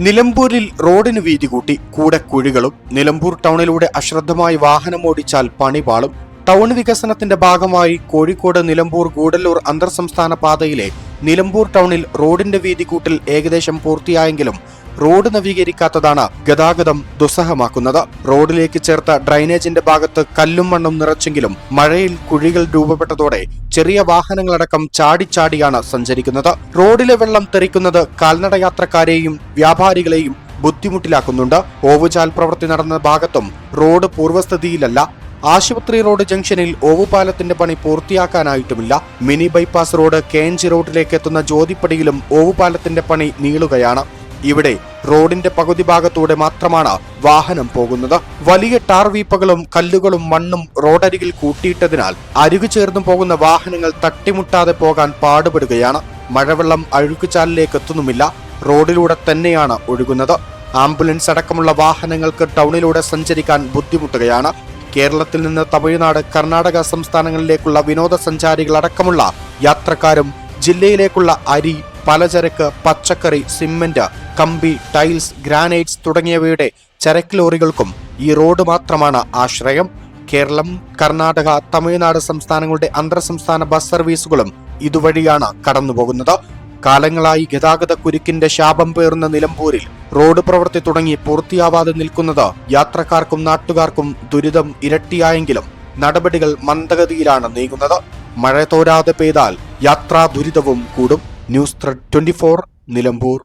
നിലമ്പൂരിൽ റോഡിന് വീതി കൂട്ടി. കൂടെ കുഴികളും നിലമ്പൂർ ടൗണിലൂടെ അശ്രദ്ധമായി വാഹനമോടിച്ചാൽ പണിപാളും ടൗൺ വികസനത്തിന്റെ ഭാഗമായി കോഴിക്കോട് നിലമ്പൂർ ഗൂഡല്ലൂർ അന്തർ സംസ്ഥാന പാതയിലെ നിലമ്പൂർ ടൗണിൽ റോഡിന്റെ വീതി കൂട്ടൽ ഏകദേശം പൂർത്തിയായെങ്കിലും റോഡ് നവീകരിക്കാത്തതാണ് ഗതാഗതം ദുസ്സഹമാക്കുന്നത്. റോഡിലേക്ക് ചേർത്ത ഡ്രൈനേജിന്റെ ഭാഗത്ത് കല്ലും മണ്ണും നിറച്ചെങ്കിലും മഴയിൽ കുഴികൾ രൂപപ്പെട്ടതോടെ ചെറിയ വാഹനങ്ങളടക്കം ചാടിച്ചാടിയാണ് സഞ്ചരിക്കുന്നത്. റോഡിലെ വെള്ളം തെറിക്കുന്നത് കാൽനടയാത്രക്കാരെയും വ്യാപാരികളെയും ബുദ്ധിമുട്ടിലാക്കുന്നുണ്ട്. ഓവുചാൽ പ്രവൃത്തി നടന്ന ഭാഗത്തും റോഡ് പൂർവസ്ഥിതിയിലല്ല. ആശുപത്രി റോഡ് ജംഗ്ഷനിൽ ഓവുപാലത്തിന്റെ പണി പൂർത്തിയാക്കാനായിട്ടുമില്ല. Mini bypass road K N G റോഡിലേക്ക് എത്തുന്ന ജ്യോതിപ്പടിയിലും ഓവുപാലത്തിന്റെ പണി നീളുകയാണ്. ഇവിടെ റോഡിന്റെ പകുതി ഭാഗത്തൂടെ മാത്രമാണ് വാഹനം പോകുന്നത്. വലിയ ടാർ വീപ്പകളും കല്ലുകളും മണ്ണും റോഡരികിൽ കൂട്ടിയിട്ടതിനാൽ അരികു ചേർന്നു പോകുന്ന വാഹനങ്ങൾ തട്ടിമുട്ടാതെ പോകാൻ പാടുപെടുകയാണ്. മഴവെള്ളം അഴുക്കുചാലിലേക്ക് എത്തുന്നുമില്ല. റോഡിലൂടെ തന്നെയാണ് ഒഴുകുന്നത്. ആംബുലൻസ് അടക്കമുള്ള വാഹനങ്ങൾക്ക് ടൗണിലൂടെ സഞ്ചരിക്കാൻ ബുദ്ധിമുട്ടുകയാണ്. കേരളത്തിൽ നിന്ന് തമിഴ്നാട് കർണാടക സംസ്ഥാനങ്ങളിലേക്കുള്ള വിനോദസഞ്ചാരികൾ അടക്കമുള്ള യാത്രക്കാരും ജില്ലയിലേക്കുള്ള അരി പലചരക്ക് പച്ചക്കറി സിമന്റ് കമ്പി ടൈൽസ് ഗ്രാനൈറ്റ്സ് തുടങ്ങിയവയുടെ ചരക്ക് ലോറികൾക്കും ഈ റോഡ് മാത്രമാണ് ആശ്രയം. കേരളം കർണാടക തമിഴ്നാട് സംസ്ഥാനങ്ങളുടെ അന്തർ സംസ്ഥാന ബസ് സർവീസുകളും ഇതുവഴിയാണ് കടന്നുപോകുന്നത്. കാലങ്ങളായി ഗതാഗത കുരുക്കിന്റെ ശാപം പേറുന്ന നിലമ്പൂരിൽ റോഡ് പ്രവൃത്തി തുടങ്ങി പൂർത്തിയാവാതെ നിൽക്കുന്നത് യാത്രക്കാർക്കും നാട്ടുകാർക്കും ദുരിതം ഇരട്ടിയായെങ്കിലും നടപടികൾ മന്ദഗതിയിലാണ് നീങ്ങുന്നത്. മഴ തോരാതെ പെയ്താൽ യാത്രാ ദുരിതവും കൂടും. News thread twenty Nilambur.